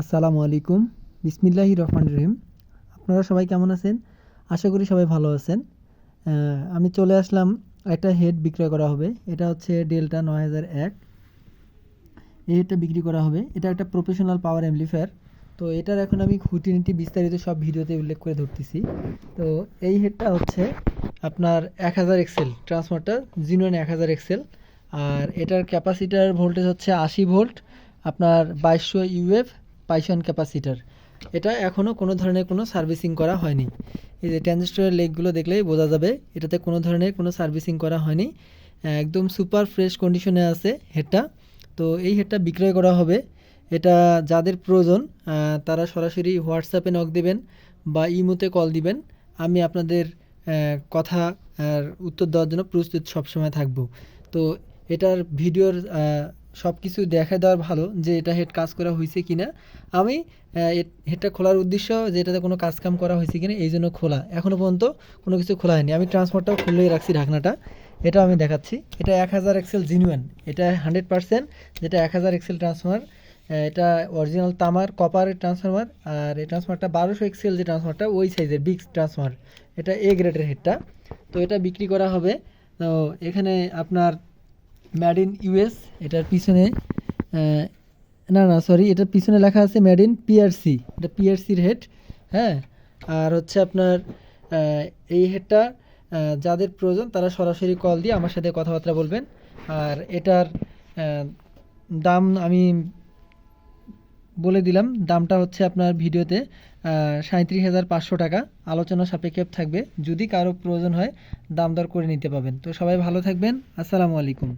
আসসালামু আলাইকুম। বিসমিল্লাহি রহমান রহিম। আপনারা সবাই কেমন আছেন? আশা করি সবাই ভালো আছেন। আমি চলে আসলাম একটা হেড বিক্রয় করা হবে। এটা হচ্ছে ডেল্টা নয় হাজার এক। এই হেডটা বিক্রি করা হবে। এটা একটা প্রফেশনাল পাওয়ার অ্যাম্পলিফায়ার। তো এটার এখন আমি খুঁটিনীতি বিস্তারিত সব ভিডিওতে উল্লেখ করে ধরতেছি। তো এই হেডটা হচ্ছে আপনার এক হাজার এক্সেল ট্রান্সফারটা জিনোন এক হাজার এক্সেল। আর এটার ক্যাপাসিটার ভোল্টেজ হচ্ছে আশি ভোল্ট। আপনার বাইশশো ইউএফ। পাইশন ক্যাপাসিটার। এটা এখনও কোনো ধরনের কোনো সার্ভিসিং করা হয়নি। এই যে ট্রানজিস্টরের লেগগুলো দেখলেই বোঝা যাবে, এটাতে কোনো ধরনের কোনো সার্ভিসিং করা হয়নি। একদম সুপার ফ্রেশ কন্ডিশনে আছে হেডটা। তো এই হেডটা বিক্রয় করা হবে। এটা যাদের প্রয়োজন তারা সরাসরি হোয়াটসঅ্যাপে নক দেবেন বা ইমোতে কল দিবেন। আমি আপনাদের কথা উত্তর দেওয়ার জন্য প্রস্তুত সবসময় থাকব। তো এটার ভিডিওর সব কিছু দেখা দেওয়ার ভালো যে এটা হেড কাজ করা হয়েছে কি না আমি হেডটা খোলার উদ্দেশ্য যে এটাতে কোনো কাজ কাম করা হয়েছে কি না এই জন্য খোলা। এখনও পর্যন্ত কোনো কিছু খোলা হয়নি। আমি ট্রান্সফারটাও খুলেই রাখছি ঢাকনাটা। এটা আমি দেখাচ্ছি। এটা এক হাজার এক্সেল জিনুয়ান এটা হান্ড্রেড পার্সেন্ট যেটা এক হাজার এক্সেল ট্রান্সফার এটা অরিজিনাল তামার কপারের ট্রান্সফরমার আর এই ট্রান্সফারটা বারোশো এক্সেল যে ট্রান্সফারটা ওই সাইজের বিগ ট্রান্সফার এটা এ গ্রেডের হেডটা তো এটা বিক্রি করা হবে। তো এখানে আপনার ম্যাড ইন ইউএস এটার পিছনে না না সরি এটার পিছনে লেখা আছে ম্যাড ইন পিআরসি এটা পিআরসির হেড হ্যাঁ? আর হচ্ছে আপনার এই হেডটা যাদের প্রয়োজন তারা সরাসরি কল দিয়ে আমার সাথে কথাবার্তা বলবেন। আর এটার দাম আমি বলে দিলাম, দামটা হচ্ছে আপনার ভিডিওতে সাঁত্রিশ হাজার পাঁচশো টাকা। আলোচনা সাপেক্ষে থাকবে। যদি কারও প্রয়োজন হয়, দাম দর করে নিতে পাবেন তো সবাই ভালো থাকবেন। আসসালামু আলাইকুম।